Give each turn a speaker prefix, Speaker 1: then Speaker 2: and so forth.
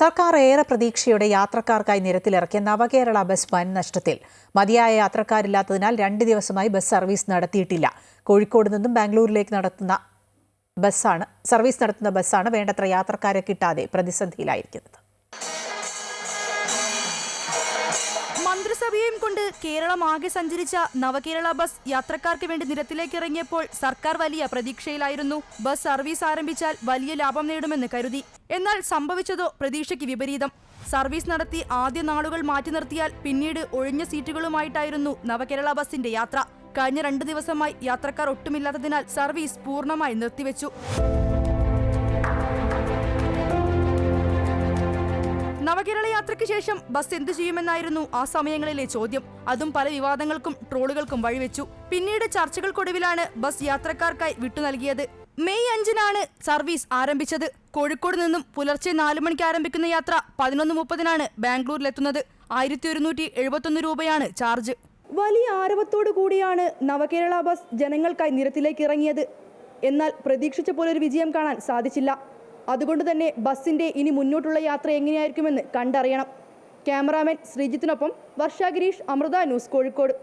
Speaker 1: സർക്കാർ ഏറെ പ്രതീക്ഷയോടെ യാത്രക്കാർക്കായി നിരത്തിലിറക്കിയ നവകേരള ബസ് വൻ നഷ്ടത്തിൽ. മതിയായ യാത്രക്കാരില്ലാത്തതിനാൽ രണ്ട് ദിവസമായി ബസ് സർവീസ് നടത്തിയിട്ടില്ല. കോഴിക്കോട് നിന്നും ബാംഗ്ലൂരിലേക്ക് നടത്തുന്ന ബസ്സാണ് സർവീസ് നടത്തുന്ന ബസ്സാണ് വേണ്ടത്ര യാത്രക്കാരെ കിട്ടാതെ പ്രതിസന്ധിയിലായിരിക്കുന്നത്.
Speaker 2: മന്ത്രിസഭയെയും കൊണ്ട് കേരളം ആകെ സഞ്ചരിച്ച നവകേരള ബസ് യാത്രക്കാർക്ക് വേണ്ടി നിരത്തിലേക്ക് ഇറങ്ങിയപ്പോൾ സർക്കാർ വലിയ പ്രതീക്ഷയിലായിരുന്നു. ബസ് സർവീസ് ആരംഭിച്ചാൽ വലിയ ലാഭം നേടുമെന്ന് കരുതി. എന്നാൽ സംഭവിച്ചതോ പ്രതീക്ഷയ്ക്ക് വിപരീതം. സർവീസ് നടത്തി ആദ്യ നാളുകൾ മാറ്റി നിർത്തിയാൽ പിന്നീട് ഒഴിഞ്ഞ സീറ്റുകളുമായിട്ടായിരുന്നു നവകേരള ബസിന്റെ യാത്ര. കഴിഞ്ഞ രണ്ടു ദിവസമായി യാത്രക്കാർ ഒട്ടുമില്ലാത്തതിനാൽ സർവീസ് പൂർണമായി നിർത്തിവെച്ചു. നവകേരള യാത്രയ്ക്ക് ശേഷം ബസ് എന്തു ചെയ്യുമെന്നായിരുന്നു ആ സമയങ്ങളിലെ ചോദ്യം. അതും പല വിവാദങ്ങൾക്കും ട്രോളുകൾക്കും വഴിവെച്ചു. പിന്നീട് ചർച്ചകൾക്കൊടുവിലാണ് ബസ് യാത്രക്കാർക്കായി വിട്ടു നൽകിയത്. മെയ് അഞ്ചിനാണ് സർവീസ് ആരംഭിച്ചത്. കോഴിക്കോട് നിന്നും പുലർച്ചെ നാലു മണിക്ക് ആരംഭിക്കുന്ന യാത്ര പതിനൊന്ന് മുപ്പതിനാണ് ബാംഗ്ലൂരിലെത്തുന്നത്. ആയിരത്തി ഒരുന്നൂറ്റി എഴുപത്തൊന്ന് രൂപയാണ് ചാർജ്. വലിയ ആരവത്തോടു കൂടിയാണ് നവകേരള ബസ് ജനങ്ങൾക്കായി നിരത്തിലേക്ക് ഇറങ്ങിയത്. എന്നാൽ പ്രതീക്ഷിച്ച പോലെ ഒരു വിജയം കാണാൻ സാധിച്ചില്ല. അതുകൊണ്ട് തന്നെ ബസ്സിന്റെ ഇനി മുന്നോട്ടുള്ള യാത്ര എങ്ങനെയായിരിക്കുമെന്ന് കണ്ടറിയണം. ക്യാമറാമാൻ ശ്രീജിത്തിനൊപ്പം വർഷ ഗിരീഷ് അമൃത ന്യൂസ് കോഴിക്കോട്.